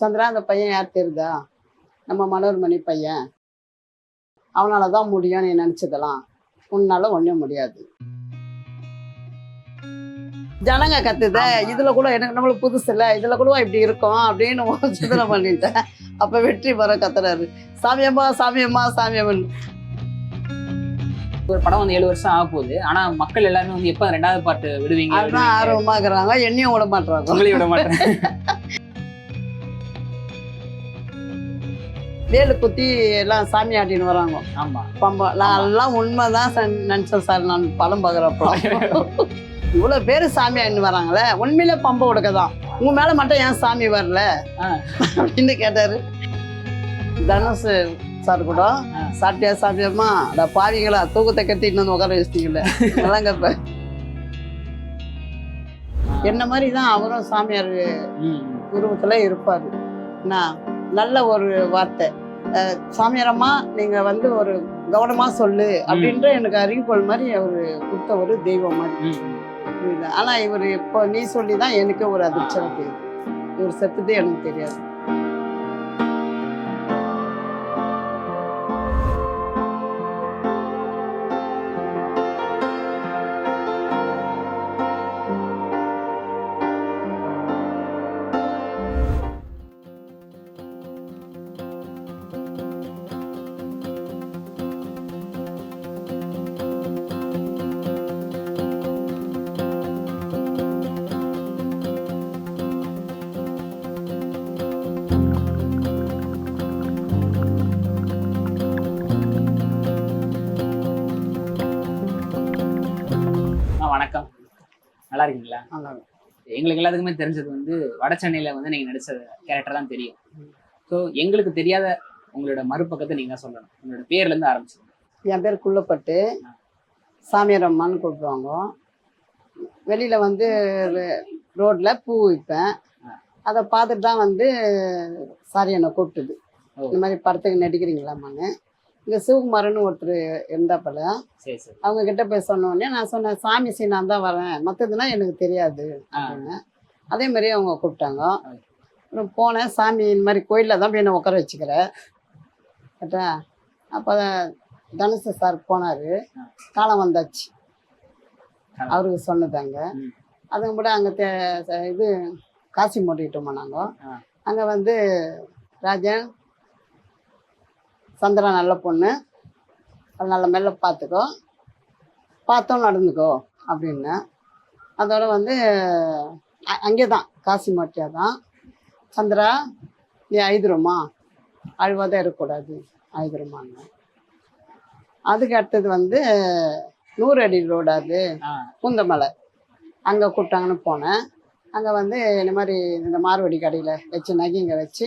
சந்திரா அந்த பையன் யார் தெரியுதா? நம்ம மனோர்மணி பையன். அவனால தான் முடியும் நீ நினச்சதெல்லாம் உன்னால ஒன்றும் முடியாது. ஜனங்க கத்துத. இதுல கூட எனக்கு நம்மளுக்கு புதுசு இல்ல. இதுல கூட இப்படி இருக்கும் அப்படின்னு சிந்தனை பண்ணிட்டேன். அப்ப வெற்றி பெற கத்துறாரு. சாமியம்மா சாமியம்மா சாமியம்மன் ஒரு படம் வந்து ஏழு வருஷம் ஆக போகுது. ஆனா மக்கள் எல்லாருமே வந்து எப்ப ரெண்டாவது பாட்டு விடுவீங்க இருக்கிறாங்க என்னையும் விட மாட்டாங்க உங்களையும் விட மாட்டேன் வேலு குத்தி எல்லாம் சாமி ஆட்டின்னு வராங்க. ஆமா. பம்பா நான் எல்லாம் உண்மைதான் நினைச்சேன் சார். நான் படம் பார்க்குறப்போ. இவ்வளோ பேர் சாமி ஆடின்னு வராங்களே. உண்மையிலே பம்பை உடுக்க தான் உங்க மேல மட்டும் ஏன் சாமி வரல. அப்படின்னு கேட்டாரு. தனுஷ் சார் கூட. சாப்பிட்டியா சாப்பிட்டியாமா அட பாவிங்களா தூக்கத்தை கட்டிட்டு வந்து உட்கார வச்சிட்டீங்கல்ல அதெல்லாம் கேட்பேன் என்ன மாதிரி தான் அவரும் சாமியார். உருவத்துல இருப்பாரு. என்ன? நல்ல ஒரு வார்த்தை. சாமியாரம்மா நீங்க வந்து ஒரு கவனமா சொல்லு அப்படின்ற எனக்கு அறிவிப்பல் மாதிரி அவரு கொடுத்த ஒரு தெய்வம் மாதிரி? ஆனா இவர் இப்போ நீ சொல்லி தான் எனக்கு ஒரு அதிர்ச்சி இவர் செத்துதே எனக்கு தெரியாது. எங்களுக்கு எல்லாத்துக்குமே தெரிஞ்சது வந்து வட சென்னையில வந்து நீங்க நடிச்ச கேரக்டர் தான் தெரியும். ஸோ எங்களுக்கு தெரியாத உங்களோட மறுபக்கத்தை நீங்க தான் சொல்லணும். உங்களோட பேர்ல இருந்து ஆரம்பிச்சு என் பேர் குள்ளப்பட்டு சாமியாரம்மான்னு கூப்பிடுவாங்க. வெளியில வந்து ரோட்ல பூ விற்பேன் அதை பார்த்துட்டு தான் வந்து சாரி என்னை கூப்பிட்டுது. இந்த மாதிரி படத்துக்கு நடிக்கிறீங்களாம்மான்னு. இங்கே சிவகுமாரன்னு ஒருத்தர் இருந்தாப்பல அவங்க கிட்ட போய் சொன்ன உடனே நான் சொன்னேன் சாமி சீ நான் தான் வரேன். மற்றதுனா எனக்கு தெரியாது. அப்படின்னு. அதே மாதிரி அவங்க கூப்பிட்டாங்க. அப்புறம் போனேன் சாமி இந்த மாதிரி கோயிலில் தான் போய் என்னை உட்கார வச்சுக்கிறேன் கேட்டா அப்போ தனுஷ் சார் போனார். காலம் வந்தாச்சு. அவருக்கு சொன்னதாங்க. அதுங்க கூட அங்கே இது காசி மூட்டிக்கிட்டு போனாங்க ஆ. அங்கே வந்து ராஜன் சந்திரா நல்ல பொண்ணு. அவள் நல்ல மெல்ல பார்த்துக்கோ பார்த்தோம் நடந்துக்கோ அப்படின்னு. அதோட வந்து அங்கே தான் காசி மாட்டியா தான் சந்திரா நீ ஐதுருமா? அழுவாதான் இருக்கக்கூடாது. ஐதுருமான்னு. அதுக்கு அடுத்தது வந்து நூறு அடி ரோடு அது. ஆ. பூந்தமலை. அங்கே கூப்பிட்டாங்கன்னு போனேன். அங்கே வந்து இந்த மாதிரி இந்த மார்வடி கடையில் வச்சு நகைங்க வச்சு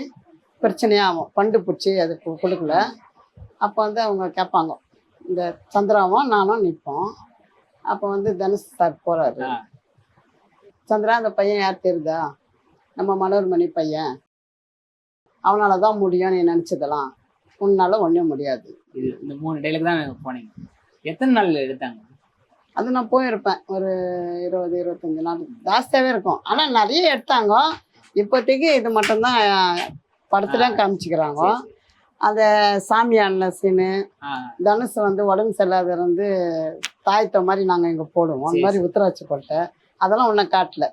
பிரச்சனையாகும். பண்டு பிடிச்சி அது கொடுக்கல. அப்போ வந்து அவங்க கேட்பாங்க. இந்த சந்திராவும் நானும் நிற்போம் அப்போ வந்து தனுஷ் சார் போகிறாரு. சந்திரா அந்த பையன் யார் தெரியுதா? நம்ம மனோர்மணி பையன். அவனால தான் முடியும் நீ நினச்சதெல்லாம் உன்னால ஒன்றும் முடியாது. இது இந்த மூணு டைலாக் தான் போனீங்க. எத்தனை நாள் எடுத்தாங்க? அது நான் போயிருப்பேன். ஒரு இருபது இருபத்தஞ்சு நாள். ஜாஸ்தியாகவே இருக்கும். ஆனால் நிறைய எடுத்தாங்க. இப்போதைக்கு இது மட்டும்தான் படத்துல காமிச்சிக்கிறாங்க. அந்த சாமியான சீனு தனுஷ் வந்து உடம்பு சரியில்லாத இருந்து தாயத்தை மாதிரி நாங்கள் இங்கே போடுவோம். அந்த மாதிரி உத்தராட்சி போட்ட அதெல்லாம் ஒன்றும் காட்டல.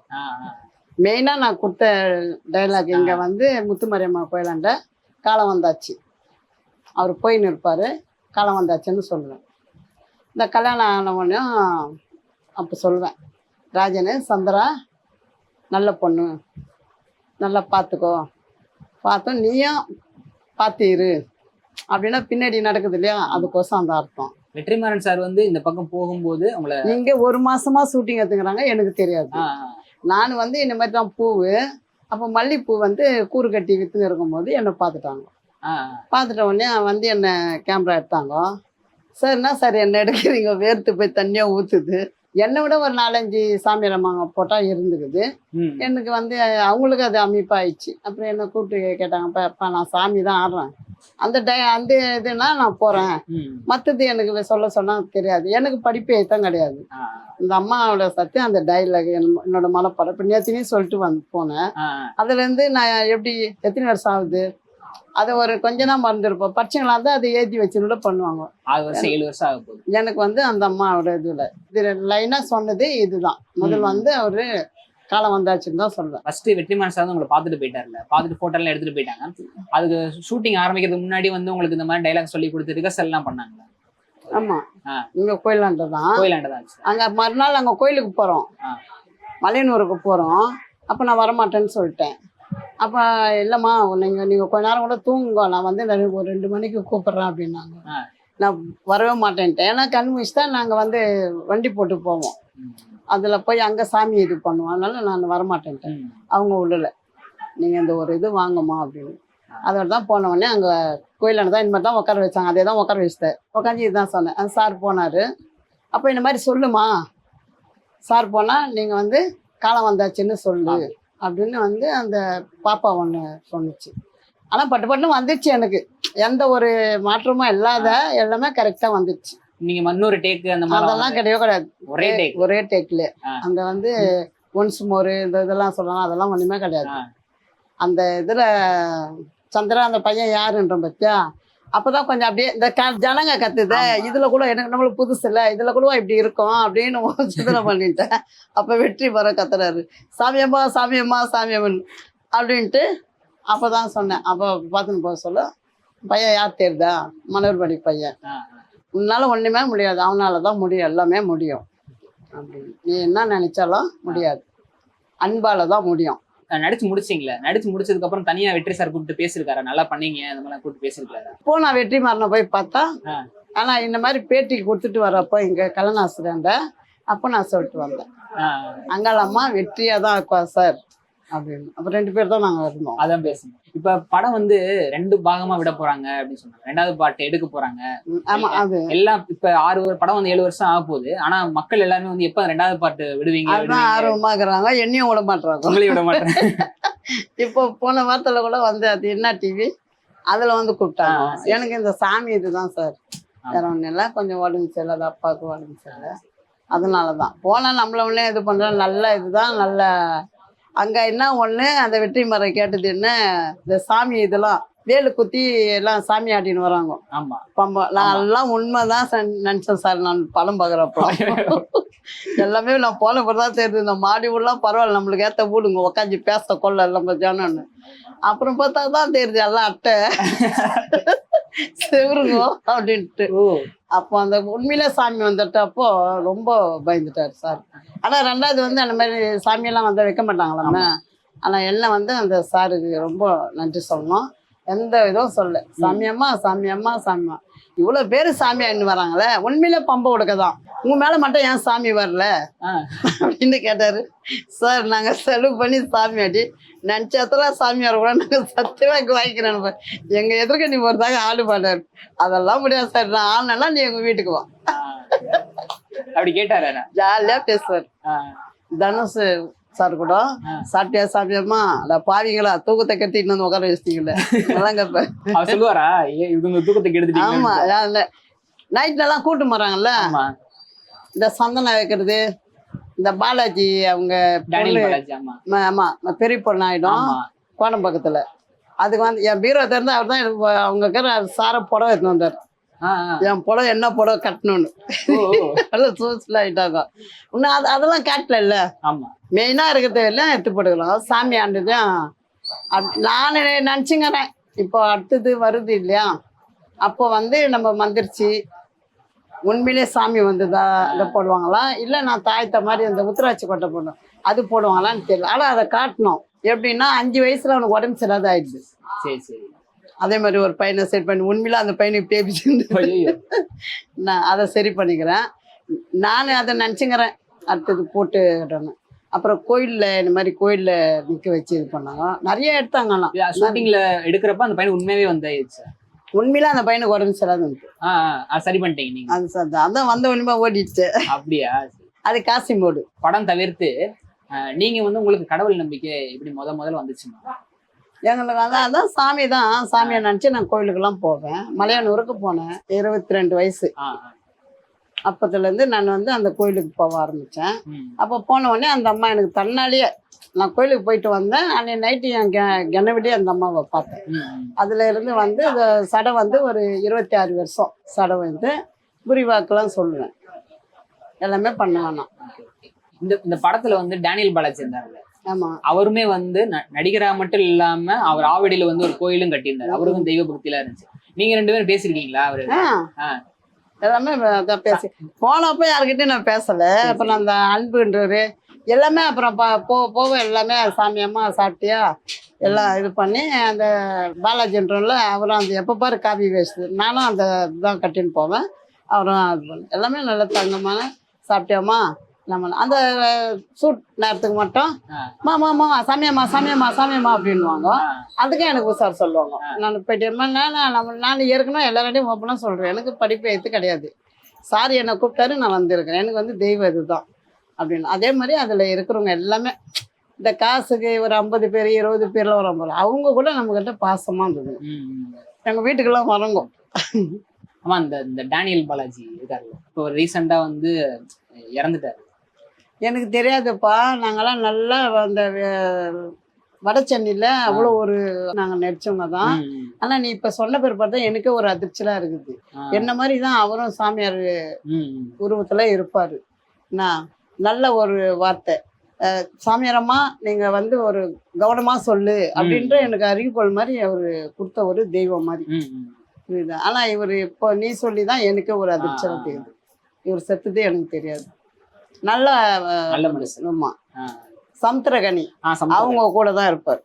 மெயினாக நான் கொடுத்த டைலாக் இங்கே வந்து முத்துமாரியம்மா கோயிலாண்ட காலம் வந்தாச்சு. அவர் போயின்னு இருப்பார். காலம் வந்தாச்சுன்னு சொல்லுவேன். இந்த கல்யாணம் ஆனவனையும் அப்போ சொல்லுவேன். ராஜனு சந்திரா நல்ல பொண்ணு. நல்லா பார்த்துக்கோ பார்த்தோம் நீயும் பார்த்து இரு அப்படின்னா பின்னாடி நடக்குது இல்லையா? அதுக்கோசம் அந்த அர்த்தம். வெற்றிமாறன் சார் வந்து இந்த பக்கம் போகும்போது உங்களை இங்கே ஒரு மாசமா ஷூட்டிங் எடுத்துக்கிறாங்க எனக்கு தெரியாது. நான் வந்து இந்த மாதிரி தான் பூவு. அப்போ மல்லிப்பூ வந்து கூறு கட்டி விற்றுன்னு இருக்கும்போது என்னை பார்த்துட்டாங்க. பார்த்துட்ட உடனே வந்து என்னை கேமரா எடுத்தாங்க. சார் என்ன சார் என்ன எடுக்கிறீங்க? வேர்த்து போய் தண்ணியாக ஊற்றுது என்னை விட ஒரு நாலஞ்சு சாமியாரம்மாங்க போட்டால் இருந்துக்குது. ம், எனக்கு வந்து அவங்களுக்கு அது அமைப்பாயிடுச்சு. அப்புறம் என்னை கூப்பிட்டு கேட்டாங்கப்பா அப்பா நான் சாமி தான் ஆடுறேன். அந்த டை அந்த இதுனா நான் போகிறேன் ம். மற்றது எனக்கு சொல்ல சொன்னால் தெரியாது. எனக்கு படிப்பு தான் கிடையாது. இந்த அம்மாவோட சத்தியம் அந்த டைலாக் என்னோட மனப்பாடம். இப்போ நேத்தினையும் சொல்லிட்டு வந்து போனேன். ஆ, அதுலேருந்து நான் எப்படி எத்தனை வருஷம் ஆகுது? அது ஒரு கொஞ்ச நாள் மறந்துருப்போம். பச்சைங்களா இருந்தால் அதை ஏற்றி வச்சுன்னு பண்ணுவாங்க. ஆறு வருஷம் ஏழு வருஷம் ஆக போகுது. எனக்கு வந்து அந்த அம்மாவோட இதுல இது லைனாக சொன்னது இதுதான். முதல். வந்து அவரு காலம் வந்தாச்சுன்னு தான் சொல்லுவேன் ஃபர்ஸ்ட் வெற்றிமாறன் சார் வந்து உங்களை பார்த்துட்டு போயிட்டார்ல பார்த்துட்டு போட்டோ எல்லாம் எடுத்துட்டு போயிட்டாங்க. அதுக்கு ஷூட்டிங் ஆரம்பிக்கிறதுக்கு முன்னாடி வந்து உங்களுக்கு இந்த மாதிரி டைலாக் சொல்லி கொடுத்து ரிகர்சல் எல்லாம் பண்ணாங்க ஆமாம் ஆ. இங்கே கோயிலாண்ட தான். கோயிலாண்ட தான். அங்கே மறுநாள் அங்கே கோயிலுக்கு போகிறோம் ஆ. மலையனூருக்கு போகிறோம் அப்போ நான் வரமாட்டேன்னு சொல்லிட்டேன். அப்போ இல்லைம்மா நீங்கள் நீங்கள் கொஞ்ச நேரம் கூட தூங்குங்க. நான் வந்து ஒரு ரெண்டு மணிக்கு கூப்பிட்றேன் அப்படின்னாங்க. நான் வரவே மாட்டேன்ட்டேன். ஏன்னா கண் முடிச்சு தான் நாங்கள் வந்து வண்டி போட்டு போவோம். அதில் போய் அங்கே சாமி இது பண்ணுவோம். அதனால நான் வரமாட்டேன்ட்டேன். அவங்க உள்ளல நீங்கள் இந்த ஒரு இது வாங்கம்மா அப்படின்னு. அதோட தான் போன உடனே அங்கே கோயிலாண்ட தான் இனிமேல் தான் உட்கார வச்சாங்க. அதே தான் உட்கார வச்சுட்டேன். உட்காந்து இதுதான் சொன்னேன். அந்த சார் போனார். அப்போ இந்த மாதிரி சொல்லுமா? சார் போனால் நீங்கள் வந்து காலம் வந்தாச்சுன்னு சொல்லு. அப்படின்னு வந்து அந்த பாப்பா ஒன்று சொன்னுச்சு. ஆனால் பட்டு பட்டுன்னு வந்துச்சு எனக்கு. எந்த ஒரு மாற்றமும் இல்லாத எல்லாமே கரெக்டாக வந்துச்சு. நீங்க இன்னொரு டேக் அந்த மாதிரி அதெல்லாம் கிடையவே கிடையாது. ஒரே டேக் ஒரே டேக்ல ஆ. அந்த வந்து ஒன்ஸ் மோர் இந்த இதெல்லாம் சொல்லலாம் அதெல்லாம் ஒண்ணுமே கிடையாது. அந்த இதுல சந்திரா அந்த பையன் யாருன்ற பத்தியா? அப்பதான் கொஞ்சம் அப்படியே இந்த க- ஜனங்க கத்துத. இதுல கூட எனக்கு நம்மளுக்கு புதுசு இல்ல. இதுல கூட இப்படி இருக்கும் அப்படின்னு சிந்தனை பண்ணிட்டேன். அப்ப வெற்றி பெற கத்துறாரு. சாமியம்மா சாமியம்மா சாமியம்மன் அப்படின்ட்டு அப்பதான் சொன்னேன். அப்போ பார்த்துன்னு போக சொல்ல பையன் யார் தேர்தா? மலர்படி பையன். உன்னால ஒண்ணுமே முடியாது. அவனால தான் முடியும். எல்லாமே முடியும். அப்படின்னு. நீ என்ன நினைச்சாலும் முடியாது. அன்பால தான் முடியும். நடிச்சு முடிச்சிங்களே? நடிச்சு முடிச்சதுக்கு அப்புறம் தனியா வெற்றி சார் கூப்பிட்டு பேசியிருக்காரு? நல்லா பண்ணீங்க அந்த மாதிரி கூப்பிட்டு பேசியிருக்காரு? இப்போ நான் வெற்றி மாறனை போய் பார்த்தா. ஆனா இந்த மாதிரி பேட்டிக்கு கொடுத்துட்டு வரப்போ இங்க கலனாசிரியண்ட அப்போ நான் சொல்லிட்டு வந்தேன். அங்காளம்மா வெற்றியா தான் இருக்குவா சார் அப்படின்னு. அப்போ ரெண்டு பேர் தான் நாங்க இருந்தோம். அதான் பேசணும் இப்ப படம் வந்து ரெண்டு பாகமா விட போறாங்க அப்படின்னு சொன்னாங்க. ரெண்டாவது பாட்டு எடுக்க போறாங்க. ஆமா அது. எல்லாம் இப்ப ஆறு படம் வந்து ஏழு வருஷம் ஆக போகுது. ஆனா மக்கள் எல்லாருமே வந்து எப்ப ரெண்டாவது பாட்டு விடுவீங்க? ஆர்வமா இருக்கிறாங்க என்னையும் விட மாட்டாங்க உங்களையும் விட மாட்டேன் இப்போ போன வாரத்துல கூட வந்து அது என்ன டிவி அதுல வந்து கூப்பிட்டாங்க. எனக்கு இந்த சாமி இதுதான் சார். வேற ஒன்றும் இல்லை. கொஞ்சம் உடம்பு சரியில்லை. அப்பாவுக்கு உடம்பு சரியில்லை. அதனால தான் போனால் நம்மள ஒன்றே இது பண்ணுறோம் நல்ல இதுதான். நல்ல அங்கே என்ன ஒன்று அந்த வெற்றி மரம் கேட்டது என்ன? இந்த சாமி இதெல்லாம் வேலு குத்தி எல்லாம் சாமி ஆட்டின்னு வராங்க. ஆமா. பம்பா நான் எல்லாம் உண்மைதான் நினச்சேன் சார். நான் படம் பார்க்குறப்போ. எல்லாமே நான் போன தான் தெரியுது. இந்த மாடி ஊர்லாம் பரவாயில்ல. நம்மளுக்கு ஏற்ற வீடுங்க உட்காந்து பேச கொள்ள நம்ம ஜனம்னு அப்புறம் பார்த்தா தான் தெரியுது எல்லாம் அட்டை. செவருங்க அப்படின்ட்டு. அப்போ அந்த உண்மையிலே சாமி வந்துட்டப்போ ரொம்ப பயந்துட்டார் சார். ஆனால் ரெண்டாவது வந்து அந்த மாதிரி சாமியெல்லாம் வந்து வைக்க மாட்டாங்களாமே. ஆனால் என்ன வந்து அந்த சாருக்கு ரொம்ப நன்றி சொல்லணும். எந்த இதுவும் சொல்ல சாமியம்மா சாமியம்மா சாமியம்மா இவ்வளோ பேர் சாமி ஆயின்னு வராங்களே. உண்மையிலே பம்பை கொடுக்க தான் உங்க மேலே மட்டும் ஏன் சாமி வரல. அப்படின்னு கேட்டாரு. சார் நாங்கள் செலவு பண்ணி சாமி ஆட்டி நினச்ச இடத்துல சாமியார் கூட நாங்கள் சத்தியமாக இங்கே வாங்கிக்கிறேன் எங்கள் எதிர்க்க நீ ஒருத்தாங்க ஆளு பாட்டார் அதெல்லாம் முடியாது சார். நான் ஆளுனா நீ எங்கள் வீட்டுக்கு வா. அப்படி கேட்டாரு? ஜாலியாக பேசுவார். தனுஷ் சார் கூட. சாப்பிட்டியா சாப்பிட்டியாம்மா அட பாவிங்களா தூக்கத்தை கட்டிட்டு வந்து உட்கார வச்சிட்டீங்களே அவர் சொல்லுவாரா? இவங்க தூக்கத்துக்கு ஆமா எடுத்துட்டீங்க நைட்லலாம் கூட்டு போறாங்கல்ல. ஆமா. இந்த சந்தனம் வைக்கிறது இந்த பாலாஜி அவங்க ஆமா. பெரிய பொண்ணு ஆயிடும் கோடம் பக்கத்துல. அதுக்கு வந்து என் பீரோ திறந்து அவர் தான் எனக்கு அவங்க இருக்கிற சார புடவை எடுத்துன்னு வந்தார். என் புடவை என்ன புடவை கட்டணும்னு. அதெல்லாம் சூசில் ஆயிட்டாங்க. இன்னும் அது அதெல்லாம் காட்டல இல்ல மெயினாக இருக்கிறத எல்லாம் எடுத்து போட்டுக்கலாம். சாமி ஆண்டுதான். நான் நினச்சிங்கிறேன். இப்போ அடுத்தது வருது இல்லையா? அப்போ வந்து நம்ம மந்திரிச்சு உண்மையிலே சாமி வந்துதா இதை போடுவாங்களா? இல்லை நான் தாய்த்த மாதிரி அந்த உத்திராட்சி கொட்டை போடணும். அது போடுவாங்களான்னு தெரியல. ஆனால் அதை காட்டணும். எப்படின்னா அஞ்சு வயசுல அவனுக்கு உடம்பு சரியாத ஆயிடுது சரி சரி. அதே மாதிரி ஒரு பையனை செட் பண்ணி உண்மையில அந்த பையனுக்கு பேபி சேர்ந்து ஐயோ. நான் அதை சரி பண்ணிக்கிறேன். நான் அதை நினச்சிக்கிறேன். அடுத்தது போட்டுடணும் அப்புறம் கோயிலில் இந்த மாதிரி கோயிலில் நிற்க வச்சு இது பண்ணாங்க நிறைய எடுத்தாங்கலாம் ஷூட்டிங்ல எடுக்கிறப்ப அந்த பையன் உண்மையாவே வந்தாயிருச்சு உண்மையில அந்த பையனுக்கு உடம்பு சரியாத இருந்துச்சு ஆ ஆ, அது சரி பண்ணிட்டீங்க நீங்க. அது அதான் வந்த உண்மை ஓடிடுச்சு. அப்படியா. அது காசி மோடு. படம் தவிர்த்து நீங்க வந்து உங்களுக்கு கடவுள் நம்பிக்கை இப்படி முத முதல்ல வந்துச்சுமா? எங்களுக்கு அதான் அதான் சாமி தான். சாமியை நினச்சி நான் கோயிலுக்கெல்லாம் போவேன். மலையானூருக்கு போனேன். இருபத்தி ரெண்டு வயசு. அப்பத்துலேருந்து நான் வந்து அந்த கோயிலுக்கு போக ஆரம்பித்தேன். அப்போ போன உடனே அந்த அம்மா எனக்கு தன்னாலேயே நான் கோயிலுக்கு போயிட்டு வந்தேன். அன்னைக்கு நைட்டு என் கெ கிணவிலே அந்த அம்மாவை பார்த்தேன். அதுல இருந்து வந்து இந்த சடை வந்து ஒரு இருபத்தி ஆறு வருஷம். சடை வந்து புரிவாக்கெல்லாம் சொல்லுவேன். எல்லாமே பண்ணுவேன். நான். இந்த இந்த படத்துல வந்து டேனியல் பாலாஜி இருந்தாருல்ல. ஆமாம் அவருமே வந்து நடிகரா மட்டும் இல்லாம அவர் ஆவடியில வந்து ஒரு கோயிலும் கட்டியிருந்தாரு. அவருக்கும் தெய்வ பக்தியில இருந்துச்சு. நீங்க ரெண்டு பேரும் பேசிருக்கீங்களா அவரு. எல்லாமே பேசி போனப்போ யார்கிட்டயும் நான் பேசலை. அப்புறம் அந்த அன்புன்றவர் எல்லாமே அப்புறம் ப- போக போக எல்லாமே சாமி அம்மா சாப்பிட்டியா எல்லாம் இது பண்ணி அந்த பாலாஜின்றல அவரும் அந்த எப்போ பாரு காபி வேஸ்ட்டு நானும் அந்த இதுதான் கட்டின்னு போவேன். அவரும் அது பண்ண எல்லாமே நல்ல தங்கமான சாப்பிட்டியாம்மா நம்ம அந்த சூட் நேரத்துக்கு மட்டும். மாமா மாமா சாமியம்மா சாமியம்மா சாமியம்மா அப்படின்வாங்க ஆ. அதுக்கு எனக்கு உசார் சொல்லுவாங்க. நான் போயிட்டு நான் நம்ம நான் ஏற்கனவே எல்லாரையும் ஓப்பனாக சொல்கிறேன் எனக்கு படிப்பு எழுத்து கிடையாது. சார் என்னை கூப்பிட்டாரு நான் வந்திருக்கிறேன் எனக்கு வந்து தெய்வம் இதுதான். அப்படின்னு. அதே மாதிரி அதில் இருக்கிறவங்க எல்லாமே இந்த காசுக்கு ஒரு ஐம்பது பேர் இருபது பேர்லாம் வர போகிறோம் அவங்க கூட நம்மக்கிட்ட பாசமாக இருந்தது. எங்கள் வீட்டுக்கெல்லாம் வரங்க ஆமா இந்த இந்த டேனியல் பாலாஜி இருக்காருல்ல இப்போ ரீசெண்டா வந்து இறந்துட்டாரு. எனக்கு தெரியாதுப்பா நாங்கெல்லாம் நல்லா அந்த வட சென்னையில் அவ்வளோ ஒரு நாங்கள் நடிச்சவங்க தான். ஆனால் நீ இப்போ சொன்ன பேர் பார்த்தா எனக்கே ஒரு அதிர்ச்சியாக இருக்குது. என்ன மாதிரி தான் அவரும் சாமியார். உருவத்துல இருப்பாரு. நான் நல்ல ஒரு வார்த்தை சாமியாரம்மா நீங்க வந்து ஒரு கவனமா சொல்லு அப்படின்ற எனக்கு அறிவிக்கோள் மாதிரி அவரு கொடுத்த ஒரு தெய்வம் மாதிரி. புரியுதா ஆனா இவர் இப்போ நீ சொல்லி தான் எனக்கு ஒரு அதிர்ச்சியாக ஆ. தெரியுது இவர் செத்துதே எனக்கு தெரியாது நல்ல நல்ல மனுஷன் ஆமா. சமுத்திரகனி. அவங்க கூட தான் இருப்பார்.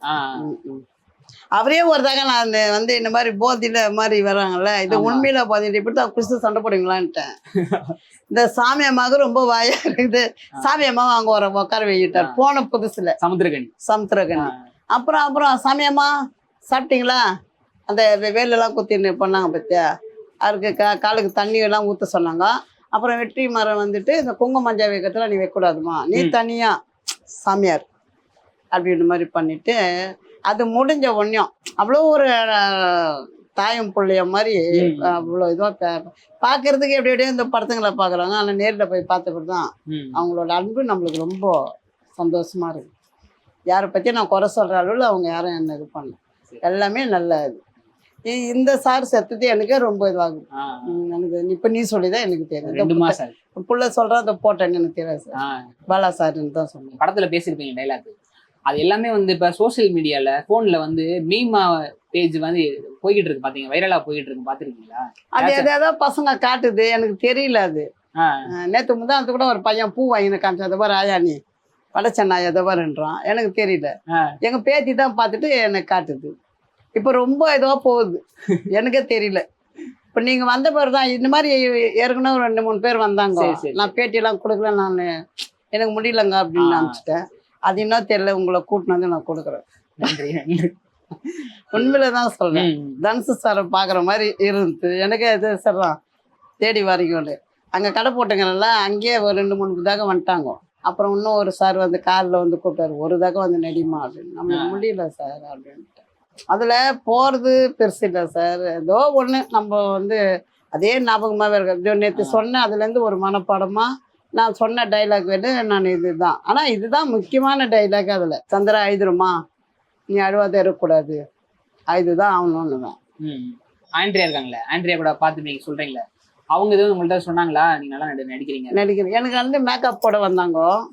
அவரே ஒரு தடவை நான் வந்து இந்த மாதிரி போதியில மாதிரி வராங்கல்ல இது. உண்மையில போதிட்டு இப்படி தான் குடிச்சு சண்டை போடுவீங்களான்ட்டேன் இந்த சாமி அம்மாவுக்கு ரொம்ப வாயா இருக்குது. சாமி அம்மாவை அங்க ஒரு உட்கார வைக்கிட்டார். போன புதுசுல. சமுத்திரகனி. சமுத்திரகனி. அப்புறம் அப்புறம் சாமி அம்மா சாப்பிட்டீங்களா? அந்த வேலெல்லாம் குத்தின்னு பண்ணாங்க பத்தியா? அவருக்கு கா காலுக்கு தண்ணி எல்லாம் ஊற்ற சொன்னாங்க. அப்புறம் வெற்றி மரம் வந்துட்டு இந்த குங்கும மஞ்சள் வைக்கிறதுல நீ வைக்கக்கூடாதுமா. நீ. தனியா சாமியார் அப்படின்ற மாதிரி பண்ணிட்டு அது முடிஞ்ச ஒன்றையும் அவ்வளோ ஒரு தாயும் பிள்ளைய மாதிரி. அவ்வளோ இதுவாக பார்க்கறதுக்கு எப்படி எப்படியோ இந்த படத்துங்களை பார்க்குறாங்க ஆனால் நேரில் போய் பார்த்தப்படி தான். அவங்களோட அன்பு நம்மளுக்கு ரொம்ப சந்தோஷமா இருக்கு யாரை பற்றி நான் குறை சொல்கிற அளவில் அவங்க யாரும் என்ன இது பண்ணல. எல்லாமே நல்ல இது இ- இந்த சார் செத்துட்டு எனக்கே ரொம்ப இதுவாகுது எனக்கு இப்போ நீ சொல்லி தான் எனக்கு தெரியும். புள்ள- சொல்கிறேன் அந்த போட்டேன்னு எனக்கு தெரியாது சார். பாலா சார்ன்னு தான் சொன்னேன் படத்துல பேசியிருப்பீங்க டைலாக் அது எல்லாமே வந்து இப்ப சோஷியல் மீடியால போன்ல வந்து மீமா பேஜ் வந்து போய்கிட்டு இருக்கு பாத்தீங்க வைரலா போய்கிட்டு இருக்கு பாத்துருக்கீங்களா? அது எது ஏதோ பசங்க காட்டுது எனக்கு தெரியல அது. நேற்று முதான் அது கூட ஒரு பையன் பூ வாங்கின காமிச்சு அதை பாரு ஆயா நீ வடச்சென்னா எதை பாருன்றான். எனக்கு தெரியல. ஆ. எங்க பேத்தி தான் பார்த்துட்டு எனக்கு காட்டுது. இப்போ ரொம்ப இதுவாக போகுது. எனக்கே தெரியல. இப்போ நீங்க வந்த பிறகு தான் இந்த மாதிரி ஏற்கனவே ஒரு ரெண்டு மூணு பேர் வந்தாங்க. நான் பேட்டியெல்லாம் கொடுக்கல நான் எனக்கு முடியலங்க அப்படின்னு. நினச்சிட்டேன். அது இன்னும் தெரியல உங்களை கூட்டின்னு வந்து நான் கொடுக்குறேன். நன்றி நன்றி. உண்மையில தான் சொல்றேன். தனுசு சாரை பார்க்குற மாதிரி இருந்துச்சு எனக்கே இது சரிதான் தேடி வரைக்கும் அங்கே கடை போட்டுங்கிறனால அங்கேயே ஒரு ரெண்டு மூணு தாக்க வந்துட்டாங்க. அப்புறம் இன்னும் ஒரு சார் வந்து காரில் வந்து கூப்பிட்டாரு ஒரு தாக்க வந்து நடிமா அப்படின்னு. ஆ. முடியல சார் அப்படின்ட்டு. அதில் போகிறது பெருசு இல்லை சார். ஏதோ ஒன்று நம்ம வந்து அதே ஞாபகமாகவே இருக்கு நேற்று. சொன்னேன் அதுலேருந்து ஒரு மனப்பாடமாக நான் சொன்ன டைலாக் வந்து நான் இதுதான். ஆனால் இதுதான் முக்கியமான டைலாக் அதில். சந்திரா ஐதுருமா? நீ அழுவாத இருக்கக்கூடாது. இதுதான் ஆகணும்னு. ஆண்ட்ரியா இருக்காங்களே. ஆண்ட்ரியா கூட பார்த்து நீங்க சொல்றீங்களே. அவங்க எதுவும் உங்கள்ட்ட சொன்னாங்களா? நீங்க நல்லா நடி- நடிக்கிறீங்க. நடிக்கிறேன் எனக்கு வந்து மேக்கப் போட வந்தாங்க.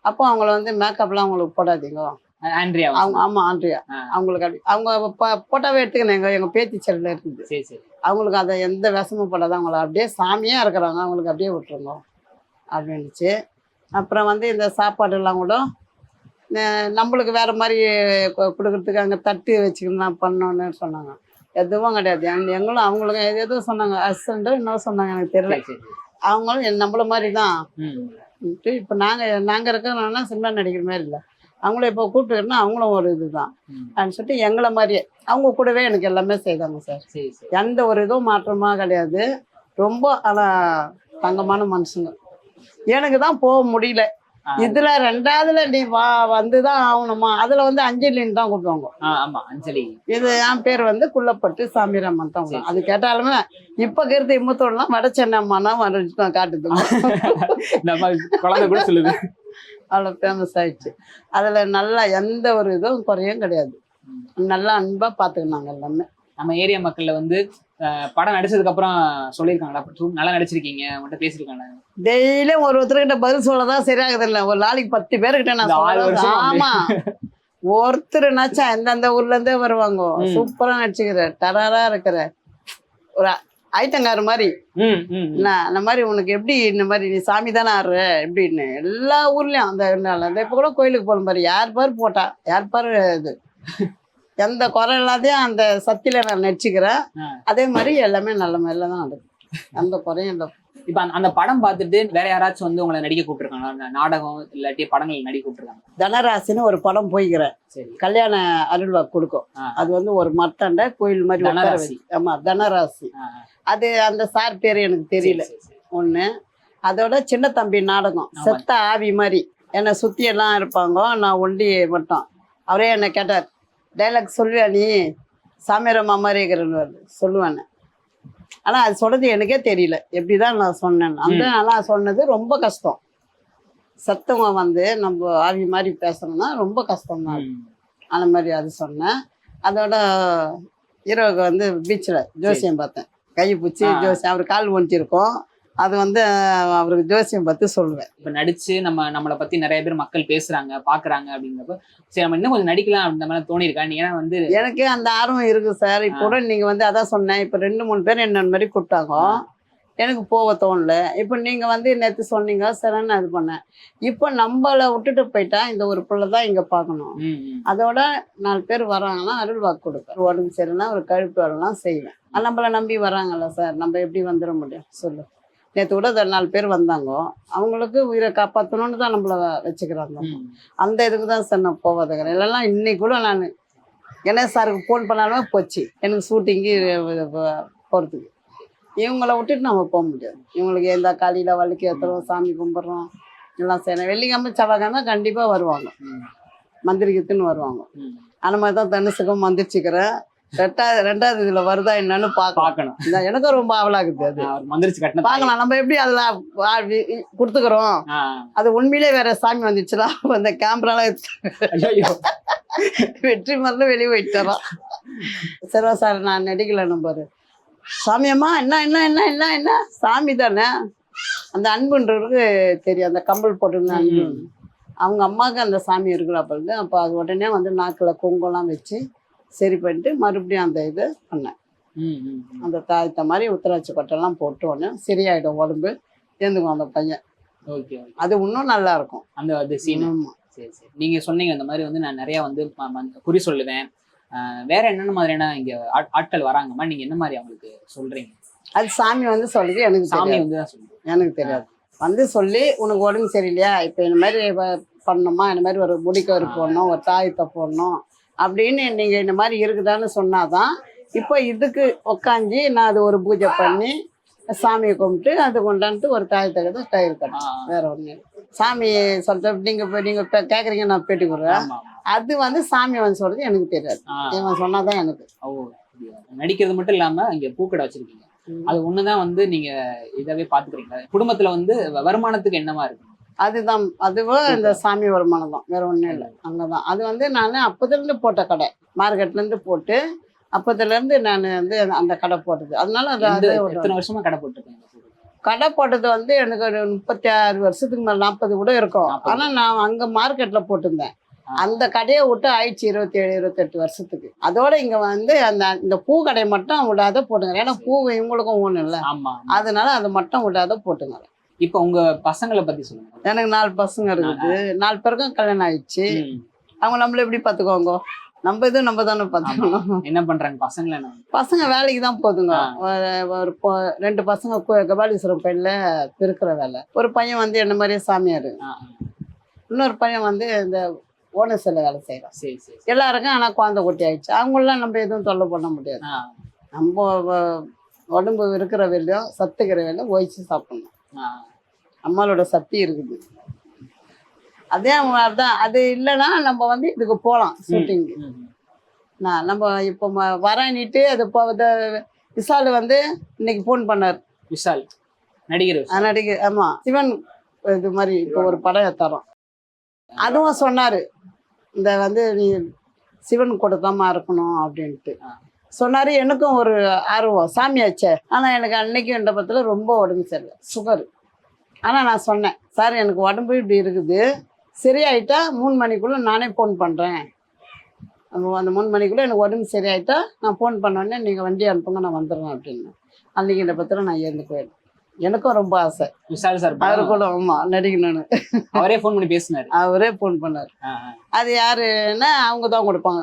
அப்போ அவங்கள வந்து மேக்கப்லாம் அவங்களுக்கு போடாதீங்க. ஆண்ட்ரியா அவங்க ஆமா ஆண்ட்ரியா. அவங்களுக்கு அப்படி அவங்க போட்டோவே எடுத்துக்கணும் எங்க எங்க பேத்தி செல்ல இருக்குது. சரி சரி. அவங்களுக்கு அதை எந்த விஷமும் படாத. அவங்கள அப்படியே சாமியா இருக்கிறாங்க அவங்களுக்கு அப்படியே விட்டுருங்க அப்படின்னுச்சு அப்புறம் வந்து இந்த சாப்பாடுலாம் கூட நம்மளுக்கு வேற மாதிரி கொடுக்கறதுக்கு அங்கே தட்டு வச்சுக்கலாம் பண்ணோன்னு சொன்னாங்க. எதுவும் கிடையாது. எங்க- எங்களும் அவங்களுக்கும் எது எதுவும் சொன்னாங்க. அசிஸ்டண்ட்டு என்ன சொன்னாங்க எனக்கு தெரியல. அவங்களும் நம்மள மாதிரி தான். இப்போ நாங்கள் நாங்கள் இருக்கிறோம்னா சினிமா நடிக்கிற மாதிரி இல்லை. அவங்கள இப்போ கூப்பிட்டுக்கிறோன்னா அவங்களும் ஒரு இதுதான். அப்படின்னு சொல்லிட்டு எங்களை மாதிரியே அவங்க கூடவே எனக்கு எல்லாமே செய்தாங்க சரி. எந்த ஒரு இதுவும் மாற்றமாக கிடையாது. ரொம்ப ஆனால் தங்கமான மனுஷங்க. எனக்கு தான் போக முடியல. இதுல ரெண்டாவதுல நீ வா வந்துதான் ஆகணுமா? அதுல வந்து அஞ்சலின்னு தான் கூப்பிடுவாங்க. ஆ, ஆமா அஞ்சலி. இது என் பேர் வந்து குள்ளப்பட்டு சாமிராமன் தான். அது கேட்டாலுமே இப்ப கருத்து இம்மத்தோடலாம் வட சென்னை அம்மானா வந்துட்டு காட்டுது. நம்ம குழந்தை கூட சொல்லுது. அவ்வளோ ஃபேமஸ் ஆயிடுச்சு. அதுல நல்லா எந்த ஒரு இதுவும் குறையும் கிடையாது. நல்லா அன்பா பாத்துக்கினாங்க எல்லாமே. நம்ம ஏரியா மக்கள்ல வந்து படம் நடிச்சதுக்கு அப்புறம் சொல்லியிருக்காங்களா நல்லா நடிச்சிருக்கீங்க உங்கள்கிட்ட பேசியிருக்காங்க டெய்லியும் ஒரு ஒருத்தர்கிட்ட பதில் சொல்லதான் சரியாகுது இல்ல ஒரு நாளைக்கு பத்து பேர்கிட்ட நான் ஆமா. ஒருத்தர் நச்சா எந்தெந்த ஊர்ல இருந்தே வருவாங்க. சூப்பரா நடிச்சுக்கிற டரரா இருக்கிற. ஒரு ஐட்டங்கார மாதிரி. என்ன அந்த மாதிரி உனக்கு எப்படி இந்த மாதிரி நீ சாமி தானே ஆடுற? எப்படின்னு. எல்லா ஊர்லயும் அந்த இப்ப கூட கோயிலுக்கு போன பாரு யார் பாரு போட்டா. யார் பாரு இது. எந்த குறை இல்லாதையும் அந்த சத்தியில நான் நடிச்சுக்கிறேன். அதே மாதிரி எல்லாமே நல்ல மாதிரில தான் நடக்கும் எந்த குறையும் இல்லை. இப்ப அந்த- அந்த படம் பார்த்துட்டு வேற யாராச்சும் வந்து உங்களை நடிக்க கூப்பிட்டுருக்காங்க நாடகம் இல்லாட்டி படங்கள் நடிக்க கூப்பிட்டுருக்காங்க தனராசின்னு ஒரு படம் போய்க்கிறேன். கல்யாண அருள்வாக்கு கொடுக்கும். அது வந்து ஒரு மட்டண்ட கோயில் மாதிரி தனராசி. ஆமா தனராசி. அது அந்த சார் பேர் எனக்கு தெரியல. ஒண்ணு. அதோட சின்ன தம்பி நாடகம். செத்த ஆவி மாதிரி. என்னை சுத்தி எல்லாம் இருப்பாங்க. நான் ஒண்டி மட்டும். அவரே என்னை கேட்டார் டைலாக் சொல்லுவியா நீ? சாமியாரம்மா மாதிரி இருக்கிறன்னு சொல்லுவேன். ஆனா அது சொல்றது எனக்கே தெரியல. எப்படிதான் நான் சொன்னேன் அந்த நான் சொன்னது ரொம்ப கஷ்டம். சத்தவங்க வந்து நம்ம ஆவி மாதிரி பேசணும்னா ரொம்ப கஷ்டம் தான் ம். அந்த மாதிரி அது சொன்னேன். அதோட இரவுக்கு வந்து பீச்சில் ஜோசியம் பார்த்தேன். கை பிடிச்சி. ஜோசியம் அவர் கால் ஒன்றிருக்கும் அது வந்து அவருக்கு ஜோசியம் பார்த்து சொல்லுவேன். இப்ப நடிச்சு நம்ம நம்மளை பத்தி நிறைய பேர் மக்கள் பேசுறாங்க பாக்குறாங்க அப்படிங்கிறப்ப சரி நம்ம இன்னும் கொஞ்சம் நடிக்கலாம் அப்படின்ற மாதிரி தோணி இருக்கா நீங்க ஏன்னா வந்து எனக்கு அந்த ஆர்வம் இருக்கு சார். இப்போ கூட நீங்க வந்து அதான் சொன்னேன். இப்போ ரெண்டு மூணு பேர் என்ன மாதிரி கூப்பிட்டாங்க. எனக்கு போக தோணல. இப்போ நீங்க வந்து நேற்று சொன்னீங்க சரி நான் இது பண்ணேன். இப்போ நம்மளை விட்டுட்டு போயிட்டா இந்த ஒரு பிள்ளை தான் இங்க பார்க்கணும். அதோட நாலு பேர் வராங்கன்னா அருள் வாக்கு கொடுப்பேன். உடம்பு சரியில்லைனா ஒரு கழுப்பு வரலாம் செய்வேன். அது நம்மளை நம்பி வராங்கல்ல சார். நம்ம எப்படி வந்துட முடியும்? சொல்லு. நேற்று கூட நாலு பேர் வந்தாங்க. அவங்களுக்கு உயிரை காப்பாற்றணும்னு தான் நம்மளை வச்சுக்கிறாங்க. அந்த இதுக்கு தான் சார் நான் போவாதுக்கிறேன் இல்லைன்னா இன்னைக்கு கூட நான் கணேஷ் சாருக்கு ஃபோன் பண்ணாலுமே போச்சு. எனக்கு ஷூட்டிங்கு போகிறதுக்கு இவங்கள விட்டுட்டு நம்ம போக முடியாது. இவங்களுக்கு எந்த காலையில் வலிக்கு ஏற்றுறோம் சாமி கும்பிட்றோம் எல்லாம் செய்யணும். வெள்ளிக்கிழமை செவ்வாய்க்கிழமை கண்டிப்பாக வருவாங்க. மந்திரிக்கத்துன்னு வருவாங்க. அந்த மாதிரி தான் தனுசுக்கும் மந்திரிச்சுக்கிறேன். ரெண்டாவது ரெண்டாவது இதுல வருதா என்னன்னு இந்த எனக்கும் ரொம்ப ஆவலாகுது அது. அவர் மந்திரிச்சு கட்டின பார்க்கலாம் நம்ம எப்படி அதுல கொடுத்துக்கிறோம். அது உண்மையிலே வேற சாமி வந்துச்சுன்னா அந்த கேமரால வெற்றி மருந்து வெளியே போயிட்டாராம் சரி சார் நான் நடிக்கலன்னு பாரு. சாமியம்மா என்ன என்ன என்ன என்ன என்ன? சாமி தானே? அந்த அன்புன்றவருக்கு தெரியும். அந்த கம்பல் போட்டிருந்த அன்பு. அவங்க அம்மாவுக்கு அந்த சாமி இருக்கிறாப்ப இருந்து அப்போ அது உடனே வந்து நாக்கில் குங்குமம் வச்சு சரி பண்ணிட்டு மறுபடியும் அந்த இது பண்ணேன். அந்த தாயத்த மாதிரி உத்தராட்சி கொட்டைலாம் போட்டு உடனே சரியாயிடும் உடம்பு சேர்ந்துக்கும் அந்த பையன். ஓகே அது இன்னும் நல்லா இருக்கும். அந்த அது சீன் ஆமா. சரி சரி. நீங்க சொன்னீங்க இந்த மாதிரி வந்து நான் நிறைய வந்து குறி சொல்லுவேன். வேற என்னென்ன மாதிரியான இங்க ஆட்- ஆட்கள் வராங்கம்மா? நீங்க என்ன மாதிரி அவங்களுக்கு சொல்றீங்க? அது சாமி வந்து சொல்லுது எனக்கு சாமி வந்து தான் எனக்கு தெரியாது. வந்து சொல்லி உனக்கு உடம்பு சரியில்லையா? இப்போ இந்த மாதிரி பண்ணணுமா? இந்த மாதிரி ஒரு முடிக்கவர் போடணும் ஒரு தாயத்தை போடணும். அப்படின்னு நீங்கள் இந்த மாதிரி இருக்குதான்னு சொன்னாதான் இப்போ இதுக்கு உக்காஞ்சி நான் அது ஒரு பூஜை பண்ணி சாமியை கும்பிட்டு அது கொண்டாந்துட்டு ஒரு தாயத்தை தான் கயிறு கட்டணும் வேற ஒன்று சாமி சொல்ற நீங்கள் இப்போ நீங்கள் இப்போ கேட்குறீங்க நான் பேட்டி கொடுறேன். அது வந்து சாமி வந்து சொல்றது எனக்கு தெரியாது. இவன் சொன்னாதான் எனக்கு. நடிக்கிறது மட்டும் இல்லாம இங்க பூக்கடை வச்சிருக்கீங்க. அது ஒண்ணுதான் வந்து நீங்க இதாவே பாத்துக்கிறீங்களா? குடும்பத்துல வந்து வருமானத்துக்கு என்னமா இருக்கு? அதுதான். அதுவும் இந்த சாமி வருமானம் தான். வேற ஒன்றும் இல்லை. அங்கதான். அது வந்து நான் அப்போதுலேருந்து போட்ட கடை. மார்க்கெட்லேருந்து போட்டு அப்போதுலேருந்து நான் வந்து அந்த கடை போட்டது. அதனால அது எத்தனை வருஷமா கடை போட்டுருக்கீங்க? கடை போட்டது வந்து எனக்கு ஒரு முப்பத்தி ஆறு வருஷத்துக்கு மேலே நாற்பது கூட இருக்கும். ஆனால் நான் அங்கே மார்க்கெட்டில் போட்டிருந்தேன். அந்த கடையை விட்டு ஆயிடுச்சு இருபத்தி ஏழு இருபத்தெட்டு வருஷத்துக்கு. அதோட இங்கே வந்து அந்த இந்த பூ கடை மட்டும் விடாத போட்டுங்க. ஏன்னா பூ இவங்களுக்கும் ஒன்றும் இல்லை. அதனால அதை மட்டும் விடாத போட்டுங்க. இப்ப உங்க பசங்களை பத்தி சொல்லுங்க. எனக்கு நாலு பசங்க இருக்குது. நாலு பேருக்கும் கல்யாணம் ஆயிடுச்சு. அவங்க நம்மள எப்படி பார்த்துக்குவாங்க நம்ம இது நம்ம தானே பார்த்துக்கணும் என்ன பண்றாங்க? பசங்களை என்ன பசங்க வேலைக்கு தான் போதுங்க. ஒரு- ரெண்டு பசங்க கபாலீஸ்வரம் கோயில்ல பெருக்கிற வேலை. ஒரு பையன் வந்து என்ன மாதிரியே சாமியார். இன்னொரு பையன் வந்து இந்த ஓனர் சில வேலை செய்கிறான் சரி சரி எல்லாருக்கும் ஆனால் குழந்தை குட்டி ஆயிடுச்சு. அவங்களெலாம் நம்ம எதுவும் தொல்லை பண்ண முடியாது. நம்ம உடம்பு இருக்கிற வேலையும் சத்துக்கிற வேலையும் ஒழிச்சு சாப்பிடணும். அம்மாளோட சக்தி இருக்குது. அதே மாதிரி தான் அது இல்லைன்னா நம்ம வந்து இதுக்கு போகலாம் ஷூட்டிங். நான் நம்ம இப்போ வரேன்னுட்டு அது இப்போ விசால் வந்து இன்னைக்கு ஃபோன் பண்ணார். விஷால் நடிகர் விஷால். நடிகை ஆமாம் சிவன் இது மாதிரி இப்போ ஒரு படம் தரோம் அதுவும் சொன்னார். இந்த வந்து நீ சிவன் கூட தாம்மா இருக்கணும் அப்படின்ட்டு. சொன்னார் எனக்கும் ஒரு ஆர்வம். சாமியாச்சே ஆனால் எனக்கு அன்னைக்கு மண்டபத்தில் ரொம்ப உடம்பு சரியில்லை. சுகர் ஆனால் நான் சொன்னேன் சார் எனக்கு உடம்பு இப்படி இருக்குது. சரியாயிட்டா மூணு மணிக்குள்ளே நானே ஃபோன் பண்ணுறேன் அந்த மூணு மணிக்குள்ளே எனக்கு உடம்பு சரியாயிட்டா நான் ஃபோன் பண்ணோடனே நீங்கள் வண்டி அனுப்புங்க நான் வந்துடுறேன் அப்படின்னு. அன்னைக்கு மண்டபத்தில் நான் இறந்து போயிடுறேன் எனக்கும் ரொம்ப ஆசை. விஷால் சார் அவரு கூட ஆமா நடிக்கணும்னு. அவரே ஃபோன் பண்ணி பேசினாரு. அவரே ஃபோன் பண்ணார். அது யாருன்னா அவங்க தான் கொடுப்பாங்க.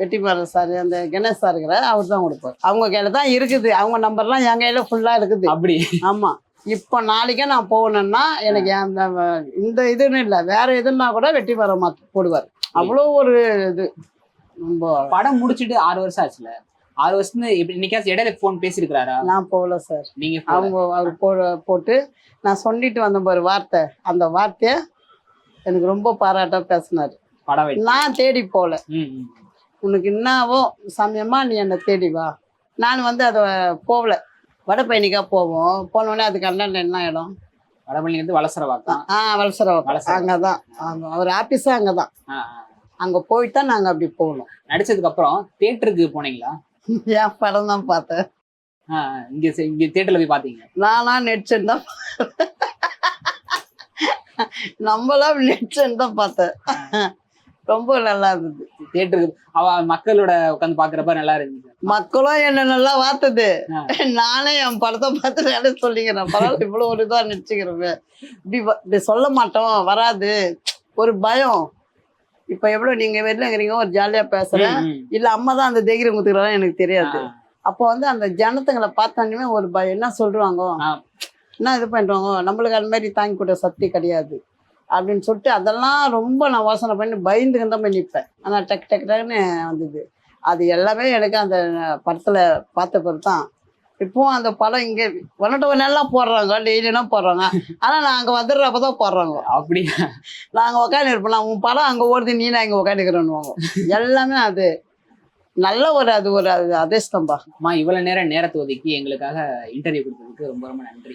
வெட்டிமாறன் சார் அந்த கணேஷ் சார் இருக்கிற அவர் தான் கொடுப்பார். அவங்க கையில தான் இருக்குது. அவங்க நம்பர்லாம் என் கையில ஃபுல்லா இருக்குது. அப்படி. ஆமா. இப்போ நாளைக்கே நான் போகணும்னா எனக்கு அந்த இந்த இதுன்னு இல்லை வேற எதுன்னா கூட வெட்டிமாறன் மாத்து போடுவார். அவ்வளோ ஒரு இது. ரொம்ப படம் முடிச்சிட்டு ஆறு வருஷம் ஆச்சுல? ஆறு எப்படி இன்னைக்காச்சும் இடையில ஃபோன் பேசியிருக்கிறாரா? நான் போகல சார் நீங்க. அவங்க அவர் போ போட்டு நான் சொல்லிட்டு வந்த பாரு வார்த்தை. அந்த வார்த்தையை எனக்கு ரொம்ப பாராட்டா பேசினார். படம் வெட்டி நான் தேடி போகல. உனக்கு என்னவோ சமயமா நீ என்னை தேடி வா. நான் வந்து அதை போகல வட பயணிக்கா போவோம். போனோடனே அதுக்கு அண்ணன் என்ன இடம்? வடபழனி வந்து வளசரவாக்கம் ஆ வலசரவாக்கம் வலசரவாக்கம். அங்கே தான் அவர் ஆஃபீஸும் அங்கே தான். அங்கே போயிட்டு தான் நாங்கள் அப்படி போகணும். நடிச்சதுக்கு அப்புறம் தியேட்டருக்கு போனீங்களா? என் படம் தான் பார்த்தேன். இங்க இங்க தியேட்டர்ல போய் பாத்தீங்க நானா நெட்சன் தான் நம்மளாம் நெட்சன் தான் பார்த்தேன். ரொம்ப நல்லா இருந்தது. தியேட்டருக்கு அவ மக்களோட உட்காந்து பாக்குறப்ப நல்லா இருந்துச்சு. மக்களும் என்ன நல்லா பார்த்தது. நானே என் படத்தை பார்த்து வேலை சொல்லிக்கிறேன். பரவாயில்ல இவ்வளோ ஒரு இதாக நடிச்சுக்கிறோமே இப்படி இப்படி சொல்ல மாட்டோம் வராது. ஒரு பயம். இப்போ எவ்வளோ நீங்கள் வெளில இருக்கிறீங்க ஒரு ம், ம். இல்லை அம்மா தான் அந்த தைரியம் கொடுத்துக்கிறாங்க எனக்கு தெரியாது. அப்போ வந்து அந்த ஜனத்துங்களை பார்த்தாலுமே ஒரு பயம். என்ன சொல்றாங்க. என்ன இது பண்ணுறாங்க நம்மளுக்கு அது மாதிரி தாங்கி கூட சக்தி கிடையாது. அப்படின்னு சொல்லிட்டு அதெல்லாம் ரொம்ப நான் யோசனை பண்ணி பயந்துக்கிட்டு தான் போய் நிற்பேன். ஆனால் டக்கு டக்கு டக்குன்னு வந்தது. அது எல்லாமே எனக்கு அந்த படத்தில் பார்த்த பிறகு தான். இப்போவும் அந்த படம் இங்கே ஒன்னட்ட எல்லாம் போடுறாங்க. டெய்லியெல்லாம் போடுறாங்க. ஆனால் நான் அங்கே வந்துடுறப்ப தான் போடுறாங்க. அப்படியா? நாங்கள் உட்காந்து இருப்போம் உன் படம் அங்கே ஓடுது நீ நான் இங்கே உட்காந்துக்கிறேன்னுவாங்க எல்லாமே அது நல்ல ஒரு அது ஒரு அது அதிர்ஷ்டம்பா அம்மா இவ்வளவு நேரம் நேரத்தை ஒதுக்கி எங்களுக்காக இன்டர்வியூ கொடுத்ததுக்கு ரொம்ப ரொம்ப நன்றி.